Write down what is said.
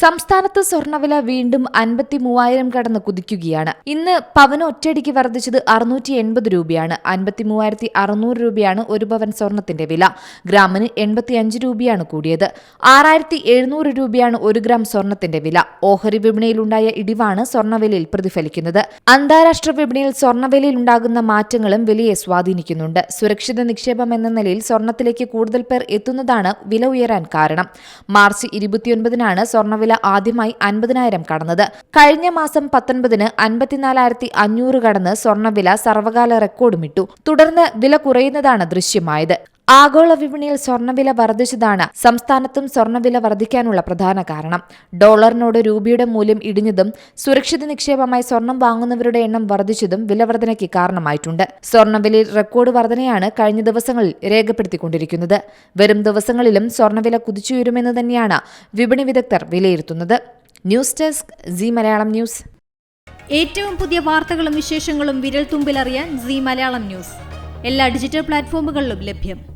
സംസ്ഥാനത്ത് സ്വർണവില വീണ്ടും അൻപത്തി മൂവായിരം കടന്ന് കുതിക്കുകയാണ്. ഇന്ന് പവന് ഒറ്റയടിക്ക് വർദ്ധിച്ചത് അറുന്നൂറ്റി എൺപത് രൂപയാണ്. അൻപത്തി മൂവായിരത്തി അറുന്നൂറ് രൂപയാണ് ഒരു പവൻ സ്വർണത്തിന്റെ വില. ഗ്രാമിന് എൺപത്തിയഞ്ച് രൂപയാണ് കൂടിയത്. ആറായിരത്തി എഴുന്നൂറ് രൂപയാണ് ഒരു ഗ്രാം സ്വർണത്തിന്റെ വില. ഓഹരി വിപണിയിലുണ്ടായ ഇടിവാണ് സ്വർണവിലയിൽ പ്രതിഫലിക്കുന്നത്. അന്താരാഷ്ട്ര വിപണിയിൽ സ്വർണവിലയിൽ ഉണ്ടാകുന്ന മാറ്റങ്ങളും വിലയെ സ്വാധീനിക്കുന്നുണ്ട്. സുരക്ഷിത നിക്ഷേപം എന്ന നിലയിൽ സ്വർണത്തിലേക്ക് കൂടുതൽ പേർ എത്തുന്നതാണ് വില ഉയരാൻ കാരണം. മാർച്ച് ഇരുപത്തിയൊൻപതിനാണ് സ്വർണവില ആദ്യമായി അൻപതിനായിരം കടന്നത്. കഴിഞ്ഞ മാസം പത്തൊൻപതിന് അൻപത്തിനാലായിരത്തി അഞ്ഞൂറ് കടന്ന് സ്വർണവില സർവകാല റെക്കോർഡുമിട്ടു തുടർന്ന് വില കുറയുന്നതാണ് ദൃശ്യമായത്. ആഗോള വിപണിയിൽ സ്വർണവില വർദ്ധിച്ചതാണ്. സംസ്ഥാനത്തും സ്വർണവില വർദ്ധിക്കാനുള്ള പ്രധാന കാരണം. ഡോളറിനോട് രൂപയുടെ മൂല്യം ഇടിഞ്ഞതും സുരക്ഷിത നിക്ഷേപമായി സ്വർണം വാങ്ങുന്നവരുടെ എണ്ണം വർദ്ധിച്ചതും വിലവർധനയ്ക്ക് കാരണമായിട്ടുണ്ട്. സ്വർണവിലയിൽ റെക്കോർഡ് വർധനയാണ് കഴിഞ്ഞ ദിവസങ്ങളിൽ രേഖപ്പെടുത്തിക്കൊണ്ടിരിക്കുന്നത്. വരും ദിവസങ്ങളിലും സ്വർണവില കുതിച്ചുയരുമെന്ന് തന്നെയാണ് വിപണി വിദഗ്ധർ വിലയിരുത്തുന്നത്. News desk Zee Malayalam news. ഏറ്റവും പുതിയ വാർത്തകളും വിശേഷങ്ങളും വിരൽ തുമ്പിലറിയാൻ സി മലയാളം ന്യൂസ്. എല്ലാ ഡിജിറ്റൽ പ്ലാറ്റ്ഫോമുകളിലും ലഭ്യം.